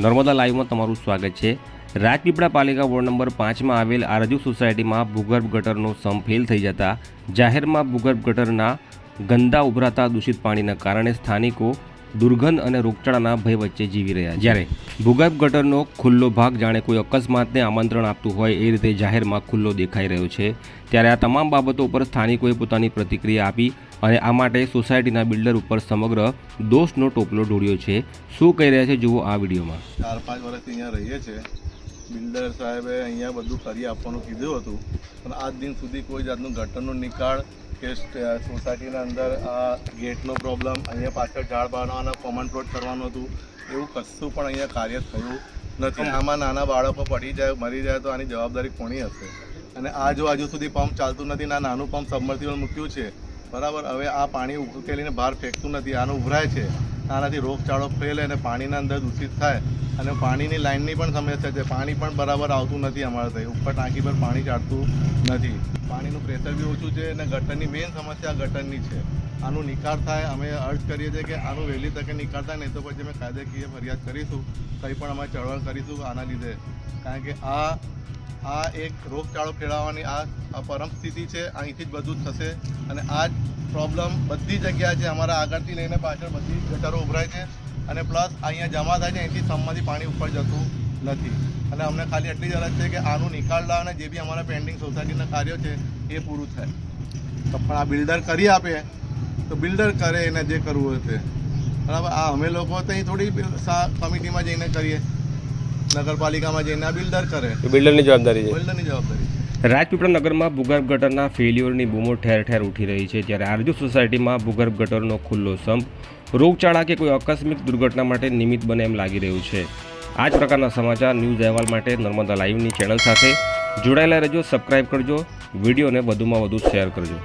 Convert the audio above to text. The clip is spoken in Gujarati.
નર્મદા લાઈવમાં તમારું સ્વાગત છે. રાજપીપળા પાલિકા વોર્ડ નંબર પાંચમાં આવેલ આરજુ સોસાયટીમાં ભૂગર્ભ ગટરનો સમ ફેલ થઈ જતા જાહેરમાં ભૂગર્ભ ગટરના ગંદા ઉભરાતા દૂષિત પાણીના કારણે સ્થાનિકો દુર્ગંધ અને રોગચાળાના ભય વચ્ચે જીવી રહ્યા. છે. જ્યારે ભૂગર્ભ ગટરનો ખુલ્લો ભાગ જાણે કોઈ અકસ્માતને આમંત્રણ આપતું હોય એ રીતે જાહેરમાં ખુલ્લો દેખાઈ રહ્યો છે, ત્યારે આ તમામ બાબતો ઉપર સ્થાનિકોએ પોતાની પ્રતિક્રિયા આપી અને આ માટે સોસાયટીના બિલ્ડર ઉપર સમગ્ર દોષનો ટોપલો ઢોળ્યો છે. શું કહી રહ્યા છે, જુઓ આ વિડીયોમાં. ચાર પાંચ વર્ષથી અહીંયા રહીએ છીએ બિલ્ડર સાહેબે અહીંયા બધું કરી આપવાનું કીધું હતું, પણ આજ દિન સુધી કોઈ જાતનું ગટરનો નિકાળ કે સોસાયટીના અંદર આ ગેટનો પ્રોબ્લેમ અહીંયા પાછળ ઝાડ બનાવવાના કોમન પ્લોટ કરવાનું હતું એવું કશું પણ અહીંયા કાર્ય થયું નથી. આમાં નાના બાળકો પડી જાય મરી જાય તો આની જવાબદારી કોની હશે? અને આ જો હજુ સુધી પંપ ચાલતું નથી ના નાનું પંપ સબમર્સિબલ મૂક્યું છે બરાબર હવે આ પાણી ઉકેલીને બહાર ફેંકતું નથી આનું ઉભરાય છે. આનાથી રોગચાળો ફેલે અને પાણીના અંદર દૂષિત થાય અને પાણીની લાઇનની પણ સમસ્યા છે. પાણી પણ બરાબર આવતું નથી અમારે ત્યાં ઉપર ટાંકી પર પાણી ચાડતું નથી. પાણીનું પ્રેશર બી ઓછું છે અને ગટરની મેઇન સમસ્યા ગટરની છે. આનું નિકાલ થાય. અમે અર્જ કરીએ છીએ કે આનું વહેલી તકે નિકાલ થાય, નહીં તો પછી અમે કાયદેકીય ફરિયાદ કરીશું. કંઈ પણ અમે ચળવળ કરીશું આના લીધે. કારણ કે આ આ એક રોગચાળો ફેલાવવાની આ પરમસ્થિતિ પરમ સ્થિતિ છે, અહીંથી જ બધું જ થશે. અને આ જ પ્રોબ્લેમ બધી જગ્યાએ છે, અમારા આગળથી લઈને પાછળ બધી ગટરો ઉભરાય છે. અને પ્લસ અહીંયા જમા થાય છે, અહીંથી સમમાંથી પાણી ઉપર જતું નથી. અને અમને ખાલી એટલી જ અરજ છે કે આનું નિકાલ લાવ અને જે બી અમારા પેન્ડિંગ સોસાયટીના કાર્યો છે, એ પૂરું થાય. તો પણ આ બિલ્ડર કરી આપે. તો બિલ્ડર કરે એને જે કરવું હશે બરાબર? આ અમે લોકો તો અહીં થોડી કમિટીમાં જઈને કરીએ. નગરપાલિકામાં જઈને આ બિલ્ડર કરે. બિલ્ડરની જવાબદારી છે. બિલ્ડરની જવાબદારી છે. રાજપીપળા નગરમાં ભૂગર્ભ ગટરના ફેલ્યોરની બૂમો ઠેર ઠેર ઉઠી રહી છે ત્યારે આરજુ સોસાયટીમાં ભૂગર્ભ ગટરનો ખુલ્લો સંપ રોગચાળા કે કોઈ આકસ્મિક દુર્ઘટના માટે નિમિત્ત બને એમ લાગી રહ્યું છે. આ જ પ્રકારના સમાચાર ન્યૂઝ અહેવાલ માટે નર્મદા લાઈવની ચેનલ સાથે જોડાયેલા રહેજો સબસ્ક્રાઇબ કરજો વિડીયોને વધુમાં વધુ શેર કરજો.